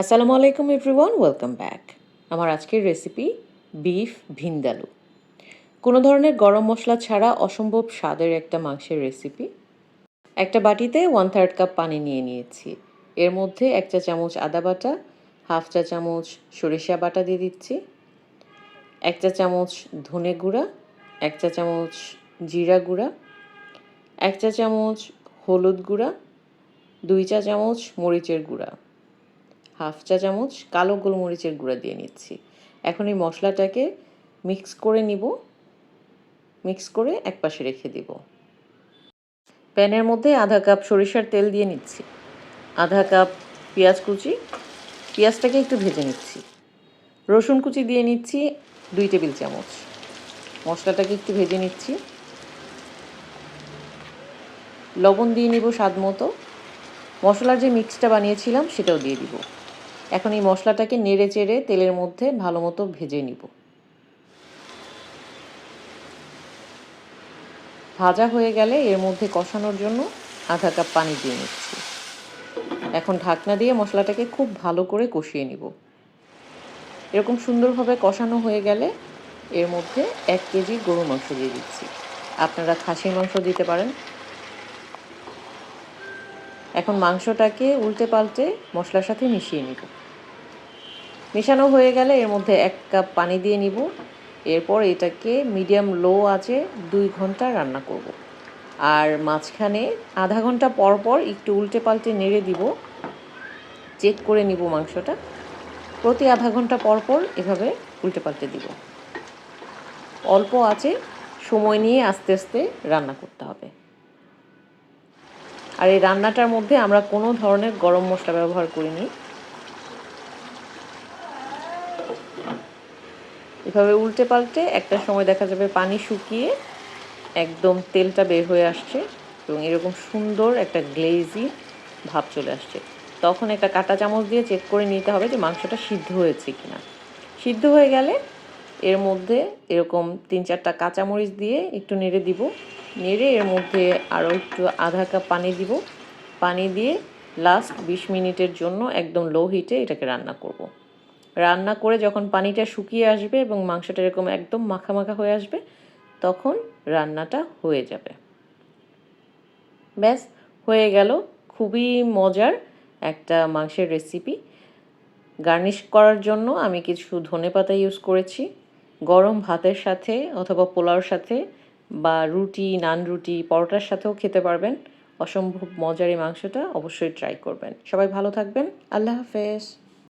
আসসালামু আলাইকুম everyone, welcome back. আমার আজকের রেসিপি বিফ ভিন্দালু। কোনো ধরনের গরম মশলা ছাড়া অসম্ভব স্বাদের একটা মাংসের রেসিপি। একটা বাটিতে ওয়ান থার্ড কাপ পানি নিয়ে নিয়েছি। এর মধ্যে এক চা চামচ আদা বাটা হাফ চা চামচ সরিষা বাটা দিয়ে দিচ্ছি, এক চা চামচ ধনে গুঁড়া, এক চা চামচ জিরা গুঁড়া, এক চা চামচ হলুদ গুঁড়া, দুই চা চামচ মরিচের গুঁড়া। হাফ চা চামচ কালো গোলমরিচের গুঁড়া দিয়ে নিচ্ছি। এখন এই মশলাটাকে মিক্স করে নিব। মিক্স করে এক পাশে রেখে দিব। প্যানের মধ্যে আধা কাপ সরিষার তেল দিয়ে নিচ্ছি। আধা কাপ পেঁয়াজ কুচি। পেঁয়াজটাকে একটু ভেজে নিচ্ছি। রসুন কুচি দিয়ে নিচ্ছি দুই টেবিল চামচ। মশলাটাকে একটু ভেজে নিচ্ছি। লবণ দিয়ে নিব স্বাদ মতো। মশলার যে মিক্সটা বানিয়েছিলাম সেটাও দিয়ে দিব। এখন এই মশলাটাকে নেড়ে চেড়ে তেলের মধ্যে ভালো মতো ভেজে নিব। ভাজা হয়ে গেলে এর মধ্যে কষানোর জন্য আধা কাপ পানি দিয়ে নিচ্ছি। এখন ঢাকনা দিয়ে মশলাটাকে খুব ভালো করে কষিয়ে নিব। এরকম সুন্দরভাবে কষানো হয়ে গেলে এর মধ্যে এক কেজি গরু মাংস দিয়ে দিচ্ছি। আপনারা খাসির মাংস দিতে পারেন। এখন মাংসটাকে উল্টে পাল্টে মশলার সাথে মিশিয়ে নিব। মেশানো হয়ে গেলে এর মধ্যে এক কাপ পানি দিয়ে নিব। এরপর এটাকে মিডিয়াম লো আছে দুই ঘণ্টা রান্না করব। আর মাঝখানে আধা ঘণ্টা পর পর একটু উল্টে পাল্টে নেড়ে দিব। চেক করে নিব মাংসটা। প্রতি আধা ঘণ্টা পর পর এভাবে উল্টে পাল্টে দিব। অল্প আছে সময় নিয়ে আস্তে আস্তে রান্না করতে হবে। আর এই রান্নাটার মধ্যে আমরা কোনো ধরনের গরম মশলা ব্যবহার করিনি। এভাবে উল্টে পাল্টে একটা সময় দেখা যাবে পানি শুকিয়ে একদম তেলটা বের হয়ে আসছে এবং এরকম সুন্দর একটা গ্লেজি ভাব চলে আসছে। তখন একটা কাটা চামচ দিয়ে চেক করে নিতে হবে যে মাংসটা সিদ্ধ হয়েছে কি না সিদ্ধ হয়ে গেলে এর মধ্যে এরকম তিন চারটা কাঁচামরিচ দিয়ে একটু নেড়ে দিব। নেড়ে এর মধ্যে আরও একটু আধা কাপ পানি দিব। পানি দিয়ে লাস্ট বিশ মিনিটের জন্য একদম লো হিটে এটাকে রান্না করব। রান্না করে যখন পানিটা শুকিয়ে আসবে এবং মাংসটা এরকম একদম মাখা মাখা হয়ে আসবে, তখন রান্নাটা হয়ে যাবে। ব্যাস, হয়ে গেল খুবই মজার একটা মাংসের রেসিপি গার্নিশ করার জন্য আমি কিছু ধনে পাতা ইউজ করেছি। গরম ভাতের সাথে অথবা পোলাওর সাথে বা রুটি, নান রুটি, পরোটার সাথেও খেতে পারবেন। অসম্ভব মজার এই মাংসটা অবশ্যই ট্রাই করবেন। সবাই ভালো থাকবেন। আল্লাহ হাফেজ।